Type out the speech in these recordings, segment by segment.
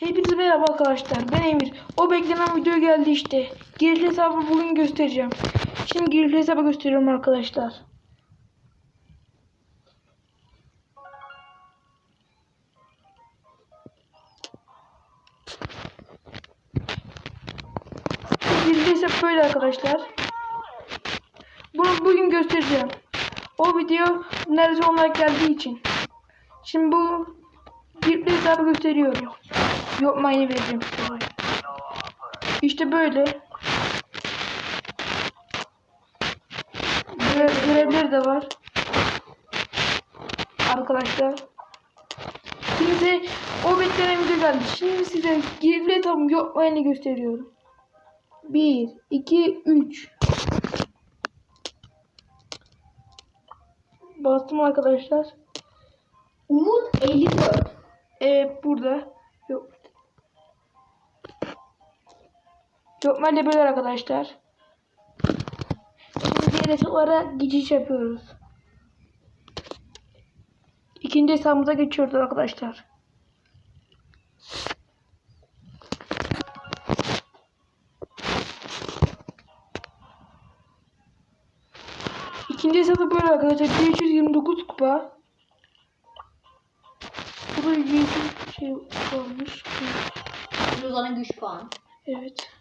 Hepinize merhaba arkadaşlar. Ben Emir. O beklenen video geldi işte. Girişli hesabı bugün göstereceğim. Şimdi girişli hesabı gösteriyorum arkadaşlar. Girişli hesap böyle arkadaşlar. Bunu bugün göstereceğim. O video neredeyse olarak geldiği için. Şimdi bu girişli hesabı gösteriyorum. Yok mayını vereceğim. İşte böyle. Görev, görevleri de var. Arkadaşlar. Şimdi o beklenen video geldi. Şimdi size girifle tam yok mayını gösteriyorum. 1, 2, 3. Bastım arkadaşlar. Umut 54. Evet burada. Yok. Lokmayla böyle arkadaşlar. Şimdi diğer hesaplara geçiş yapıyoruz. İkinci hesabımıza geçiyoruz arkadaşlar. İkinci hesabı böyle arkadaşlar. 529 kupa. Bu da 100 şey olmuş. Lozan'ın güç puanı. Evet.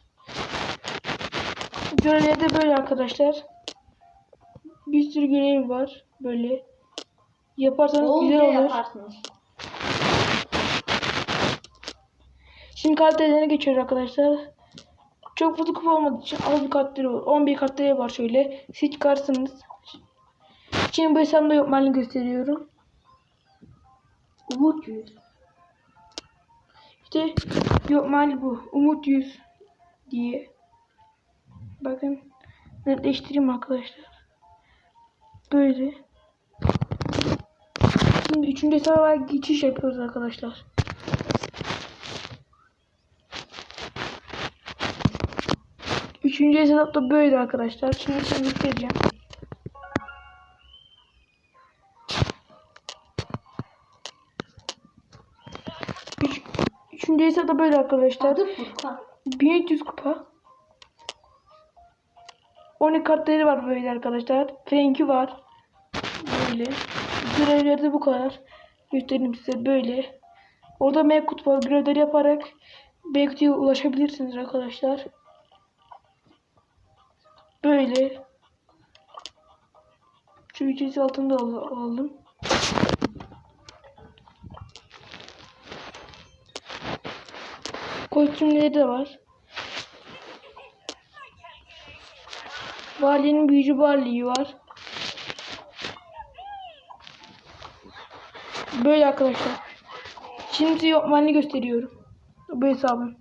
Görevleri de böyle arkadaşlar. Bir sürü görev var. Böyle. Yaparsanız Oldu güzel olur. yaparsınız. Şimdi karakterlerine geçiyoruz arkadaşlar. Çok fazla kupa olmadığı için az bir karakteri var. 11 karakteri var şöyle. Siz çıkarsınız. Şimdi bu hesabımda yok malini gösteriyorum. Umut 100. İşte yok mali bu. Umut 100 diye. Bakın netleştireyim arkadaşlar. Böyle. Şimdi üçüncü hesaba geçiş yapıyoruz arkadaşlar. Üçüncü hesap da böyle arkadaşlar. Şimdi size göstereceğim. Üç, üçüncü hesap da böyle arkadaşlar. Adı Furkan. 1300 kupa. 12 kartları var böyle arkadaşlar. Frank'i var. Böyle. Görevleri de bu kadar. Göstereyim size böyle. Orada M kutu var. Görevleri yaparak B kutuya ulaşabilirsiniz arkadaşlar. Böyle. Şu ücreti altında al- aldım. Kostümleri de var. Valinin büyücü varlığı var. Böyle arkadaşlar. Şimdi size yokmanını gösteriyorum. Bu hesabın.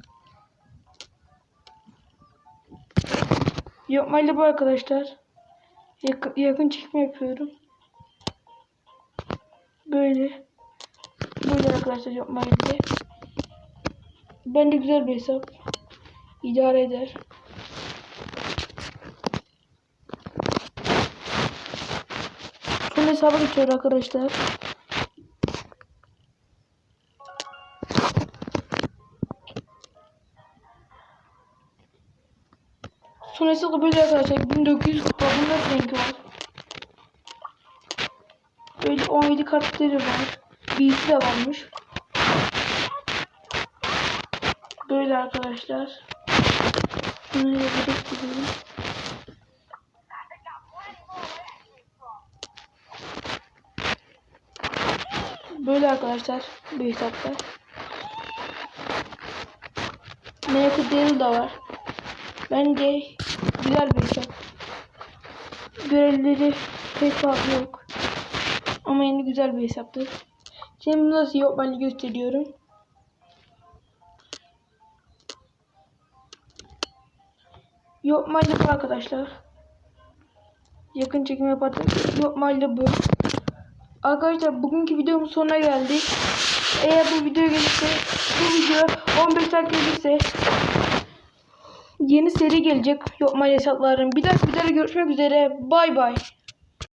Yokmayla bu arkadaşlar. Yakın, yakın çekim yapıyorum. Böyle. Böyle arkadaşlar yokmayla. Bence güzel bir hesap. İdare eder. Son hesaba geçiyor arkadaşlar. Son hesabı böyle arkadaşlar. 1900 kupa. Bunda rengi var. Böyle 17 kartları var. Birisi de varmış. Böyle arkadaşlar. Bunu yapacak gidelim. Böyle arkadaşlar bu hesapta. Miracle Daryl da var. Bence güzel bir hesap. Görevleri pek fazla yok. Ama yine güzel bir hesaptır. Şimdi nasıl yapmayı gösteriyorum. Yok bu arkadaşlar. Yakın çekim yapardım. Yok mahalle bu. Arkadaşlar bugünkü videomun sonuna geldik. Eğer bu video gelirse bu video 15 dakika gelirse yeni seri gelecek. Yok mahalle hesaplarım. Bir dahaki videoda görüşmek üzere. Bay bay.